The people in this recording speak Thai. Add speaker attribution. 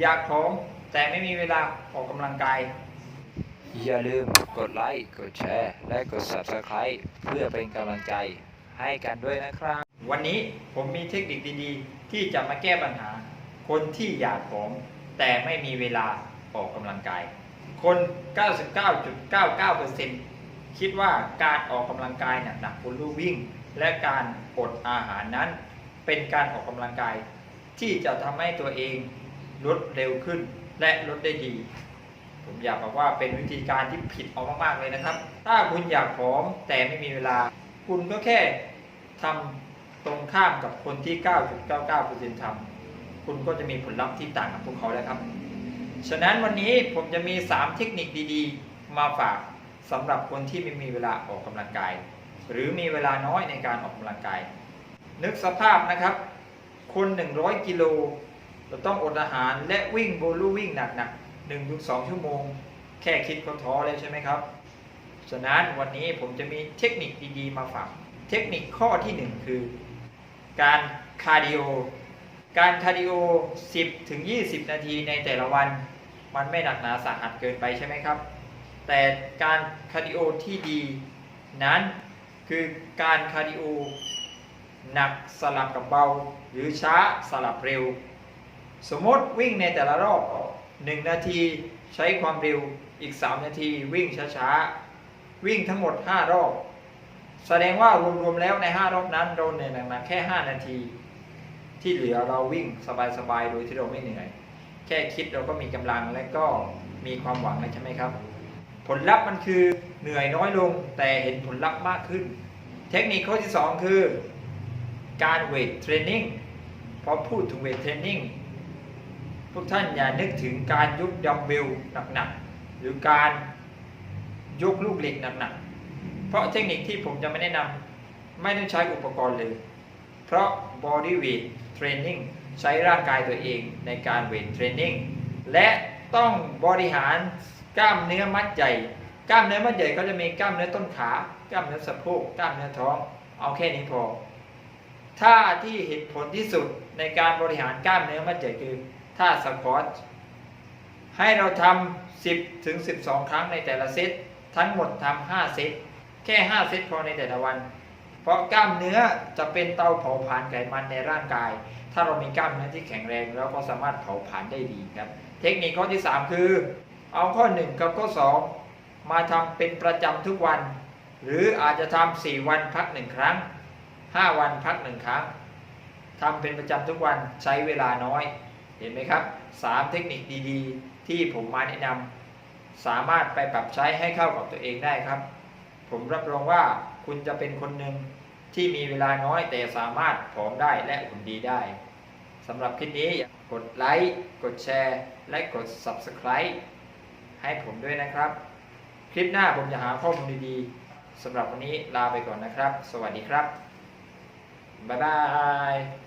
Speaker 1: อยากผอมแต่ไม่มีเวลาออกกำลังกาย
Speaker 2: อย่าลืมกดไลค์กดแชร์ และกด Subscribe เพื่อเป็นกำลังใจให้กันด้วยนะครับ
Speaker 1: วันนี้ผมมีเทคนิคดีๆ ที่จะมาแก้ปัญหา คนที่อยากผอมแต่ไม่มีเวลาออกกำลังกาย คน 99.99%คิดว่าการออกกำลังกายหนักๆบนลู่วิ่ง และการอดอาหารนั้น เป็นการออกกำลังกาย ที่จะทำให้ตัวเอง ลดเร็วขึ้นและลดได้ดี ผมอยากบอกว่าเป็นวิธีการที่ผิดออกมากๆเลยนะครับ ถ้าคุณอยากผอมแต่ไม่มีเวลา คุณก็แค่ทำตรงข้ามกับคนที่ 9.99%ทำคุณก็จะมีผลลัพธ์ที่ต่างกับพวกเขาแล้วครับ ฉะนั้นวันนี้ผมจะมี 3 เทคนิคดีๆ มาฝากสำหรับคนที่ไม่มีเวลาออกกำลังกาย หรือมีเวลาน้อยในการออกกำลังกาย นึกสภาพนะครับ คน 100 กิโล เราต้องอดอาหารและวิ่งโบลูวิ่งหนักๆ1-2ชั่วโมง แค่คิดก็ท้อแล้วใช่ไหมครับฉะนั้นวันนี้ผมจะมีเทคนิคดีๆมาฝากเทคนิคข้อที่ 1 คือ การคาร์ดิโอการคาร์ดิโอ 10 ถึง 20 นาทีในแต่ละวัน มันไม่หนักหนาสาหัสเกินไปใช่ไหมครับ แต่การคาร์ดิโอที่ดีนั้นคือการคาร์ดิโอหนักสลับกับเบา หรือช้าสลับเร็ว สมมติวิ่งในแต่ละรอบ1นาทีใช้ความเร็วอีก 3 นาทีวิ่งช้าๆ วิ่งทั้งหมด 5 รอบ แสดงว่ารวมๆแล้วใน 5 รอบนั้นเราเหนื่อยหนักแค่ 5 นาที ที่เหลือเราวิ่งสบายๆ โดยที่เราไม่เหนื่อย แค่คิดเราก็มีกำลังและก็มีความหวังแล้วใช่ไหมครับ ผลลัพธ์มันคือเหนื่อยน้อยลงแต่เห็นผลลัพธ์มากขึ้น เทคนิคข้อที่ 2 คือ การเวทเทรนนิ่งพอพูดถึงเวทเทรนนิ่ง พวกท่านอย่านึกถึงการยกดัมเบลหนักๆหรือการยกลูกเหล็กหนักๆเพราะเทคนิคที่ผมจะไม่แนะนำไม่ต้องใช้อุปกรณ์เลย เพราะ body weight training ใช้ร่างกายตัวเองในการเวทเทรนนิ่งและต้องบริหารกล้ามเนื้อมัดใหญ่กล้ามเนื้อมัดใหญ่ก็จะมีกล้ามเนื้อต้นขากล้ามเนื้อสะโพกกล้ามเนื้อท้องเอาแค่นี้พอท่าที่เห็นผลที่สุดในการบริหารกล้ามเนื้อมัดใหญ่คือ ท่าสควอตให้เราทำ10ถึง12 ครั้งในแต่ละเซตทั้งหมดทำ5เซตแค่ 5 เซตพอในแต่ละวัน เพราะกล้ามเนื้อจะเป็นเตาเผาผลาญไขมันในร่างกาย ถ้าเรามีกล้ามเนื้อที่แข็งแรงเราก็สามารถเผาผลาญได้ดีครับ เทคนิคข้อที่ 3 คือ เอาข้อ 1 กับข้อ 2 มาทำเป็นประจำทุกวัน หรืออาจจะทำ4วันพัก 1 ครั้ง 5 วันพัก 1 ครั้งทำเป็นประจำทุกวันใช้เวลาน้อย เห็นไหมครับ 3 เทคนิคดีๆ ที่ผมมาแนะนำสามารถไปปรับใช้ให้เข้ากับตัวเองได้ครับ ผมรับรองว่าคุณจะเป็นคนหนึ่งที่มีเวลาน้อยแต่สามารถผอมได้และหุ่นดีได้สำหรับคลิปนี้กดไลค์กดแชร์ และกด Subscribe ให้ผมด้วยนะครับ คลิปหน้าผมจะหาข้อมูลดีๆสำหรับวันนี้ลาไปก่อนนะครับ สวัสดีครับ บ๊ายบาย